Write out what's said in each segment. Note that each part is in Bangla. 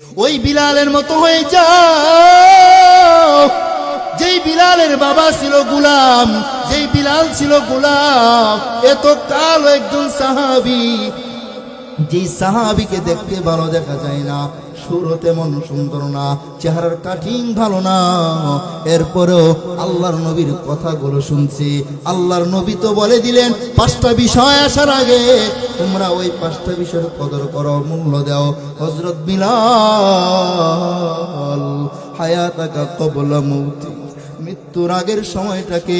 ওই বিলালের মতো হয়ে যাও। যেই বিলালের বাবা ছিল গুলাম, যেই বিলাল ছিল গুলাম এত কাল একজন সাহাবি। যেই সাহাবিকে দেখতে ভালো দেখা যায় না, সুরও তেমন সুন্দর না, চেহারার কাঠিং ভালো না। এরপরেও আল্লাহর নবীর কথাগুলো শুনছি। আল্লাহর নবী তো বলে দিলেন, পাঁচটা বিষয় আসার আগে তোমরা ওই পাঁচটা বিষয়ের কদর করো, মূল্য দাও। হজরত বিলাল হায়াতাকা কবলা মৌতি মৃত্যুর আগের সময়টাকে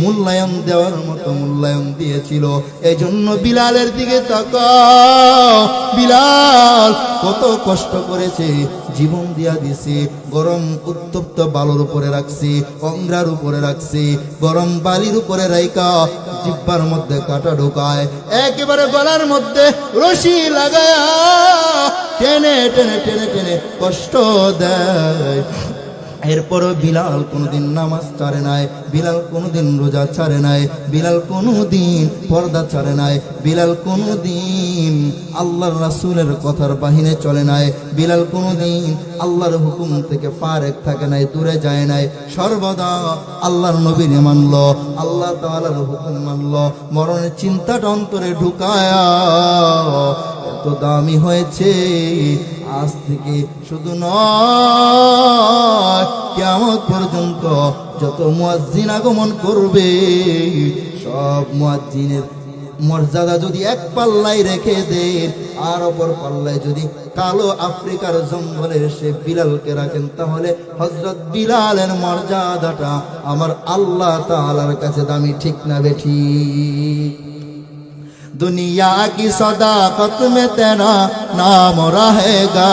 মূল্যায়ন দেওয়ার মতো মূল্যায়ন দিয়েছিল। এই জন্য বিলালের দিকে তাকাও। বিলাল কত কষ্ট করেছে, জীবন দিয়া দিছে, গরম উত্তপ্ত বালুর উপরে রাখছে অংরার উপরে রাখছে, গরম বালির উপরে রাইকা জিব্বার মধ্যে কাটা ঢোকায়, একেবারে গলার মধ্যে রশি লাগায়া টেনে টেনে টেনে টেনে কষ্ট দেয়। এরপরও বিলাল কোনোদিন নামাজ ছাড়ে নাই, বিলাল কোনোদিন রোজা ছাড়ে নাই, বিলাল কোনোদিন পর্দা ছাড়ে নাই, বিলাল কোনোদিন আল্লাহর রাসূলের কথার বাহিনে চলে নাই, বিলাল কোনোদিন আল্লাহর হুকুম থেকে ফারেক থাকে নাই, দূরে যায় নাই। সর্বদা আল্লাহর নবীর মানল, আল্লাহ তাআলার হুকুম মানল, মরণের চিন্তাটা অন্তরে ঢুকায়া এত দামি হয়েছে, আজ থেকে শুধু নয়। যত মুয়াজ্জিন আগমন করবে, সব মুয়াজ্জিনের মর্যাদা যদি এক পাল্লায় রেখে দে আর অপর পাল্লায় যদি কালো আফ্রিকার জঙ্গলের সে বিলালকে রাখেন, তাহলে হজরত বিলালের মর্যাদাটা আমার আল্লাহ তালার কাছে দামি, ঠিক না বেঠি? দুনিয়া কি সদা কত মে তেরা নাম রহেগা?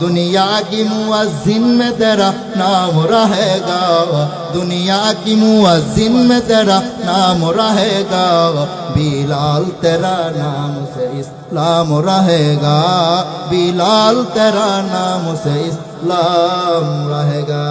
दुनिया की मुआजिन में तेरा नाम रहेगा। दुनिया की मुआजिन में तेरा नाम रहेगा। बिलाल तेरा नाम से इस्लाम रहेगा। बिलाल तेरा नाम से इस्लाम रहेगा।